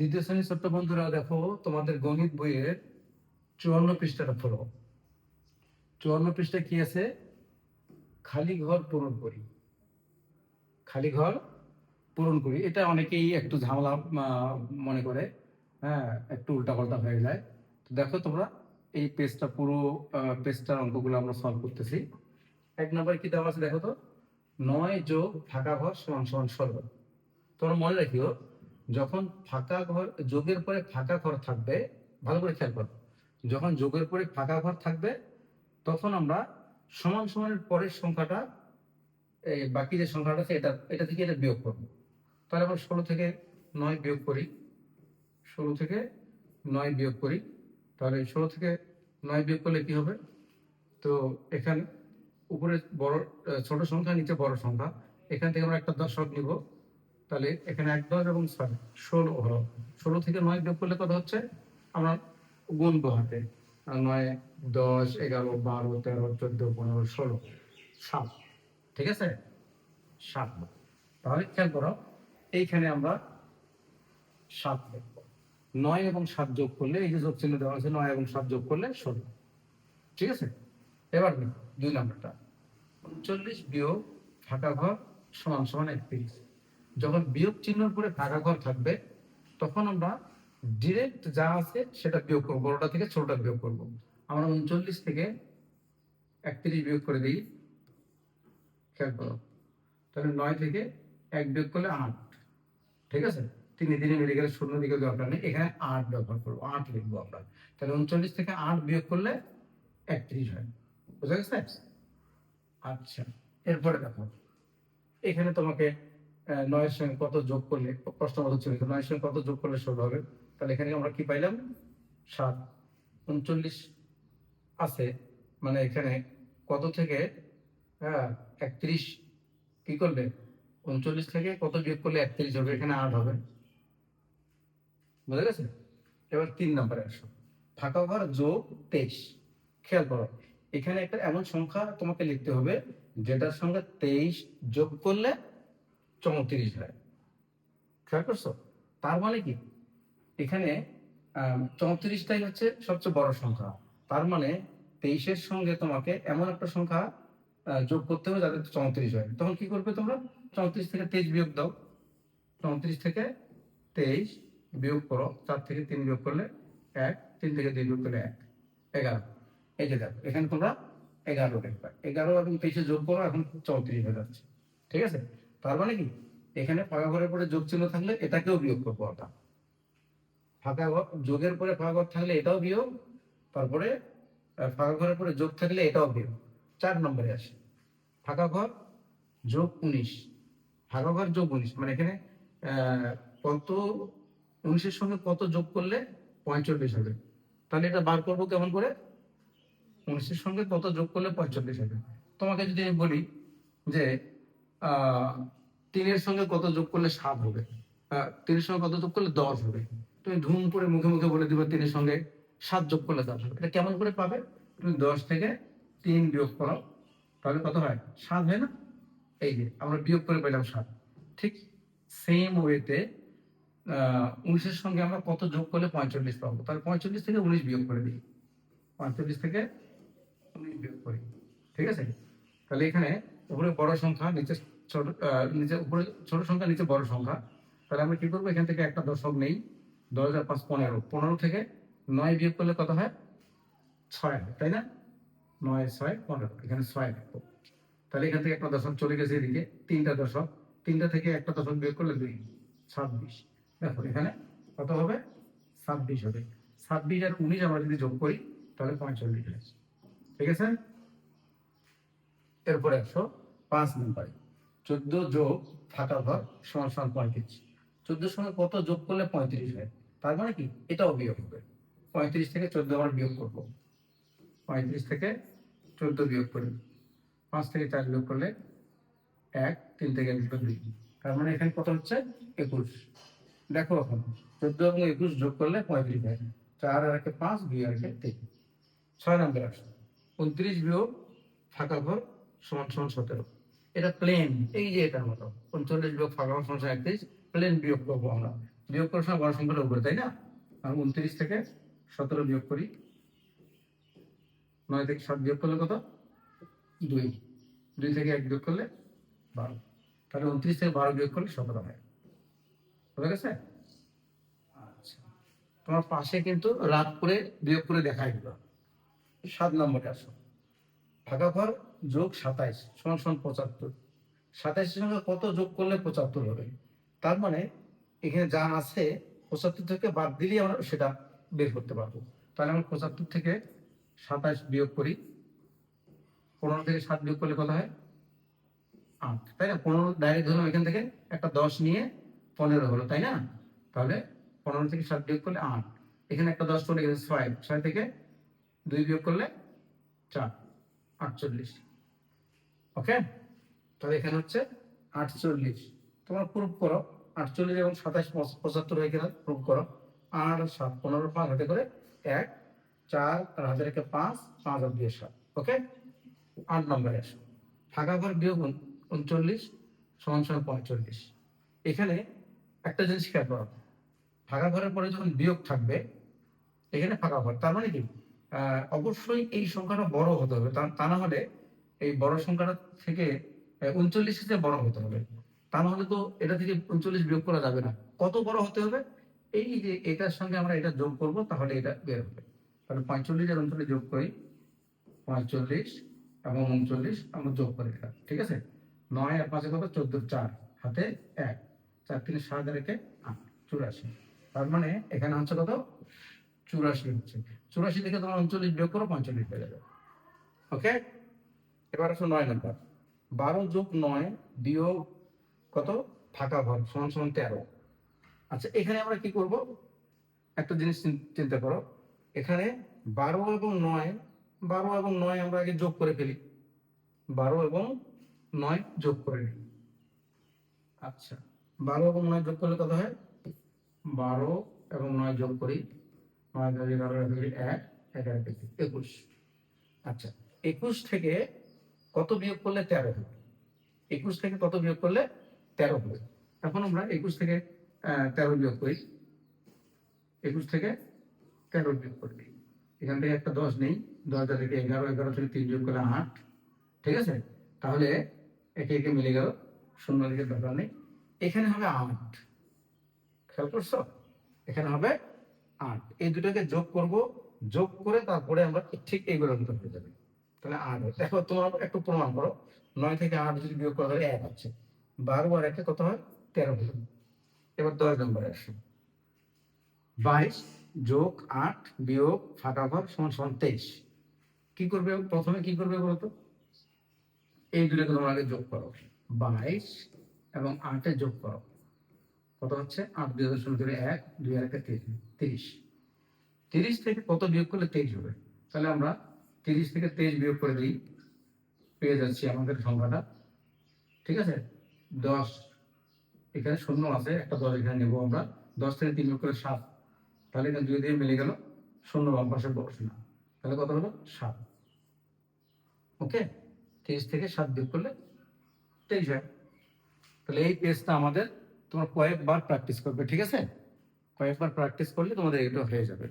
দ্বিতীয় শ্রেণির ছোট্ট বন্ধুরা, দেখো, তোমাদের গণিত বইয়ের চুয়ান্ন পৃষ্ঠাটা খোলো চুয়ান্ন পৃষ্ঠা কি আছে? খালি ঘর পূরণ করি। খালি ঘর পূরণ করি। এটা অনেকেই একটু ঝামেলা মনে করে। হ্যাঁ একটু উল্টাপাল্টা হয়ে যায়। তো দেখো তোমরা, এই পেজটা পুরো পেজটার অঙ্কগুলো আমরা সলভ করতেছি। এক নম্বরে কি দেওয়া আছে দেখো তো? নয় যোগ ফাঁকা ঘর সমান সমান ষোলো। তোমরা মনে রাখিও যখন ফাঁকা ঘর, যোগের পরে ফাঁকা ঘর থাকবে, ভালো করে খেয়াল করো, যখন যোগের পরে ফাঁকা ঘর থাকবে, তখন আমরা সমান সমানের পরের সংখ্যাটা এই বাকি যে সংখ্যাটা আছে, এটা এটা থেকে এটা বিয়োগ করব। তাহলে আমরা ষোলো থেকে নয় বিয়োগ করি, ষোলো থেকে নয় বিয়োগ করি, তাহলে ষোলো থেকে নয় বিয়োগ করলে কি হবে? তো এখানে উপরে বড় ছোট সংখ্যা, নিচে বড় সংখ্যা, এখান থেকে আমরা একটা দশক নিব তাহলে এখানে এক দশ এবং ছয়, ষোলো হলো। ষোলো থেকে নয় বিয়োগ করলে কত হচ্ছে? আমরা গুনবো হাতে। নয়, দশ, এগারো, বারো, তেরো, চোদ্দ, পনেরো, ষোলো, সাত। ঠিক আছে? সাত। তাহলে খেয়াল করো, এইখানে আমরা সাত নয় এবং সাত যোগ করলে, এই যে যোগ চিহ্ন দেওয়া আছে, নয় এবং সাত যোগ করলে ষোলো। ঠিক আছে? এবার দুই নম্বরটা। উনচল্লিশ বিয়োগ ফাঁকা ঘর সমান সমান একত্রিশ। যখন বিয়োগ চিহ্নের পরে ফাঁকা ঘর থাকবে, তখন আমরা ডিরেক্ট যা আছে সেটা বিয়োগ করব, বড়টা থেকে ছোটটা বিয়োগ করব। আমরা উনচল্লিশ থেকে একত্রিশ বিয়োগ করে দিই। খেয়াল করো। তাহলে নয় থেকে এক বিয়োগ করলে আট। ঠিক আছে? তিন দিনে মিলে গেলে শূন্য দিকে দরকার নেই। এখানে আট ব্যবহার করব, আট লিখব আমরা। তাহলে উনচল্লিশ থেকে আট বিয়োগ করলে একত্রিশ হয়। বুঝা গেছে? আচ্ছা। এরপরে দেখো। এখানে তোমাকে নয়ের সঙ্গে কত যোগ করলে, প্রশ্ন মতো ছিল নয়ের সঙ্গে কত যোগ করলে ষোলো হবে? তাহলে এখানে আমরা কি পাইলাম? সাত। উনচল্লিশ আছে মানে এখানে কত থেকে হ্যাঁ একত্রিশ কি করলে? উনচল্লিশ থেকে কত বিয়োগ করলে একত্রিশ হবে? এখানে আট হবে। বুঝা গেছে এবার তিন নম্বরে আসো। ফাঁকা ঘর যোগ তেইশ। খেয়াল করো, এখানে একটা এমন সংখ্যা তোমাকে লিখতে হবে, যেটার সঙ্গে তেইশ যোগ করলে চৌত্রিশ হয় খেয়াল করছ? তার মানে কি? এখানে চৌত্রিশটাই হচ্ছে সবচেয়ে বড় সংখ্যা। তার মানে তেইশের সঙ্গে তোমাকে এমন একটা সংখ্যা যোগ করতে হবে যাতে চৌত্রিশ হয়। তখন কি করবে তোমরা? চৌত্রিশ থেকে তেইশ বিয়োগ দাও। চৌত্রিশ থেকে তেইশ বিয়োগ করো। চার থেকে তিন বিয়োগ করলে এক, তিন থেকে তিন বিয়োগ করলে এক। এগারো। এই যে দেখো, এখানে তোমরা এগারো দেখবে এগারো এবং তেইশে যোগ করো, এখন চৌত্রিশ হয়ে যাচ্ছে। ঠিক আছে? তার মানে কি? এখানে ফাঁকা ঘরের পরে যোগ চিহ্ন থাকলে এটাকেও বিয়োগ করব আমরা। ফাঁকা ঘর, যোগের পরে ফাঁকা ঘর থাকলে এটাও বিয়োগ, তারপরে ফাঁকা ঘরের পরে যোগ থাকলে এটাও বিয়োগ। চার নম্বরে আসে। ফাঁকা ঘর, যোগ উনিশ। ফাঁকা ঘর, যোগ উনিশ। মানে এখানে কত, উনিশের সঙ্গে কত যোগ করলে পঁয়তাল্লিশ হবে? তাহলে এটা বার করব কেমন করে? উনিশের সঙ্গে কত যোগ করলে পঁয়তাল্লিশ হবে? তোমাকে যদি আমি বলি যে তিনের সঙ্গে কত যোগ করলে সাত হবে? তিনের সঙ্গে কত যোগ করলে দশ হবে? তুমি ধুম করে মুখে মুখে বলে দিবে তিনের সঙ্গে সাত যোগ করলে দশ হবে। এটা কেমন করে পাবে? তুমি দশ থেকে তিন বিয়োগ করো, তাহলে কত হয়? সাত হয় না? এই যে, আমরা বিয়োগ করে পেলাম সাত। ঠিক সেম ওয়েতে উনিশের সঙ্গে আমরা কত যোগ করলে পঁয়তাল্লিশ পাবো? তাহলে পঁয়তাল্লিশ থেকে উনিশ বিয়োগ করে দিই। পঁয়তাল্লিশ থেকে উনিশ বিয়োগ করি। ঠিক আছে? তাহলে এখানে উপরে বড় সংখ্যা, নিচে ছোট নিচে উপরে ছোট সংখ্যা, নিচে বড় সংখ্যা। তাহলে আমরা কি করব? এখান থেকে একটা দশক নেই। দশ হাজার পাঁচ পনেরো। পনেরো থেকে নয় বিয়োগ করলে কত হয়? ছয় হয়, তাই না? নয়, ছয়, পনেরো। এখানে ছয় লিখব তাহলে এখান থেকে একটা দশক চলে গেছে এদিকে। তিনটা দশক। তিনটা থেকে একটা দশক বিয়োগ করলে দুই। ছাব্বিশ। দেখো এখানে কত হবে? ছাব্বিশ হবে। ছাব্বিশ আর উনিশ আমরা যদি যোগ করি, তাহলে পঁয়তাল্লিশ ঠিক আছে? এরপরে একশো পাঁচ নম্বরে চোদ্দ যোগ ফাঁকা ঘর সমান সমান পঁয়ত্রিশ। চোদ্দোর সঙ্গে কত যোগ করলে পঁয়ত্রিশ হয়? তার মানে কি? এটাও বিয়োগ হবে। পঁয়ত্রিশ থেকে চোদ্দ আমরা বিয়োগ করব। পঁয়ত্রিশ থেকে চোদ্দ বিয়োগ করি। পাঁচ থেকে চার বিয়োগ করলে এক, তিন থেকে এক দুই। তার মানে এখানে কত হচ্ছে? একুশ। দেখো এখন, চোদ্দ এবং একুশ যোগ করলে পঁয়ত্রিশ হয়। চার আর একে পাঁচ, দুই আর একে তিন। ছয় নম্বর আসো উনত্রিশ বিয়োগ ফাঁকা ঘর সমান সমান সতেরো। এটা প্লেন এই যে এটার মতো। উনচল্লিশ বিয়োগ ফাঁকা সমান একত্রিশ প্লেন বিয়োগ করব আমরা। বিয়োগ করার সময় বড় সংখ্যাটা উপরে, তাই না? উনত্রিশ থেকে সতেরো বিয়োগ করি। নয় থেকে সাত বিয়োগ করলে কত? দুই। দুই থেকে এক বিয়োগ করলে বারো। তাহলে উনত্রিশ থেকে বারো বিয়োগ করলে সতেরো হয়। বুঝে গেছে? আচ্ছা। তোমার পাশে কিন্তু রাত করে বিয়োগ করে দেখাই দিল। সাত নম্বরে আসো। ভাগাভার যোগ সাতাইশ, সমান সমান পঁচাত্তর। সাতাইশের সঙ্গে কত যোগ করলে পঁচাত্তর হবে? তার মানে এখানে যা আছে, পঁচাত্তর থেকে বাদ দিলেই আমরা সেটা বের করতে পারব। তাহলে আমরা পঁচাত্তর থেকে সাতাইশ বিয়োগ করি। পনেরো থেকে সাত বিয়োগ করলে কত হয়? আট। তাই না? পনেরো, ডাইরেক্ট ধরলাম এখান থেকে, একটা দশ নিয়ে পনেরো হলো, তাই না? তাহলে পনেরো থেকে সাত বিয়োগ করলে আট। এখানে একটা দশ গেছে ছয়। ছয় থেকে দুই বিয়োগ করলে চার। আটচল্লিশ। ওকে তাহলে এখানে হচ্ছে আটচল্লিশ। তোমরা প্রুফ করো। আটচল্লিশ এবং সাতাশ পঁচাত্তর হয়ে গেলে প্রুফ করো। আর সাত, পনেরো, পাঁচ হাতে করে এক, চার আর হাতে রেখে পাঁচ পাঁচ আর দিয়ে সাত। ওকে আট নম্বরে আসো। ফাঁকা ঘর বিয়োগ উনচল্লিশ সমান সমান পঁয়তাল্লিশ। এখানে একটা জিনিস খেয়াল করো। ফাঁকা ঘরের পরে যখন বিয়োগ থাকবে, এখানে ফাঁকা ঘর। তার মানে কি? অবশ্যই এই সংখ্যাটা বড় হতে হবে। তা না হলে এই বড় সংখ্যাটা থেকে উনচল্লিশ থেকে বড় হতে হবে, তা না হলে তো এটা থেকে উনচল্লিশ বিয়োগ করা যাবে না। কত বড় হতে হবে? এই যে এটার সঙ্গে আমরা এটা যোগ করব, তাহলে এটা বের হবে। তাহলে পঁয়তাল্লিশ আর উনচল্লিশ যোগ করি। পঁয়তাল্লিশ এবং উনচল্লিশ আমরা যোগ করে দিলাম, ঠিক আছে? নয় আর পাঁচে কত? চোদ্দ, চার। হাতে এক। চার তিনে সাত আর একে আট। চুরাশি। তার মানে এখানে হচ্ছে কত? চুরাশি হচ্ছে। চুরাশি থেকে তোমার উনচল্লিশ বিয়োগ করো, পঁয়তাল্লিশ হয়ে যাবে। ওকে? এবার আসো নয় নাম্বার। বারো যোগ নয় বিয়োগ কত? ফাঁকা ঘর, সমান সমান তেরো। আচ্ছা এখানে আমরা কি করব? একটা জিনিস চিন- চিন্তা করো। এখানে বারো এবং নয়, বারো এবং নয় আমরা আগে যোগ করে ফেলি। বারো এবং নয় যোগ করে নিই। আচ্ছা বারো এবং নয় যোগ করলে কত হয়? বারো এবং নয় যোগ করি। নয় এগারো, এক, এগারো, একুশ। আচ্ছা একুশ থেকে কত বিয়োগ করলে তেরো হবে? একুশ থেকে কত বিয়োগ করলে তেরো হবে? এখন আমরা একুশ থেকে তেরো বিয়োগ করি। একুশ থেকে তেরো বিয়োগ করি। এখান থেকে একটা দশ নেই। দশ থেকে এগারো এগারো থেকে তিন যোগ করলে আট। ঠিক আছে? তাহলে একে একে মিলে গেল। শূন্য দিকে দরকার নেই। এখানে হবে আট। খেয়াল করছ? এখানে হবে আট। এই দুটোকে যোগ করব। যোগ করে তারপরে আমরা ঠিক এইগুলোর ভিতর হয়ে যাবে। তাহলে আট হয়। দেখো, তোমরা একটু প্রমাণ করো। নয় থেকে আট যদি বিয়োগ করা হয় এক হচ্ছে বারো আর একে কত হয়? তেরো হলো। এবার দশ নম্বরে আসো। বাইশ যোগ আট বিয়োগ ফাঁকা ঘর সমান সমান তেইশ। কি করবে? প্রথমে কি করবে বলতো? এই দুটোকে তোমরা আগে যোগ করো। বাইশ এবং আটে যোগ করো। কত হচ্ছে? আট দুই হাজার ষোলো এক, দুই হাজার তিরিশ। তিরিশ থেকে কত বিয়োগ করলে তেইশ হবে? তাহলে আমরা তিরিশ থেকে তেইশ বিয়োগ করে দিই, পেয়ে যাচ্ছি আমাদের সংখ্যাটা। ঠিক আছে? দশ এখানে শূন্য আছে, একটা দশ এখানে নেব আমরা। দশ থেকে তিন বিয়োগ করে সাত, তাহলে এখানে দুই দিয়ে মিলে গেল শূন্য বাম পাশে বসে না। তাহলে কত হলো? সাত। ওকে? তেইশ থেকে সাত বিয়োগ করলে তেইশ হয়। তাহলে এই পেজটা আমাদের তোমরা কয়েকবার প্র্যাকটিস করবে, ঠিক আছে? কয়েকবার প্র্যাকটিস করলে তোমাদের এগুলো হয়ে যাবে।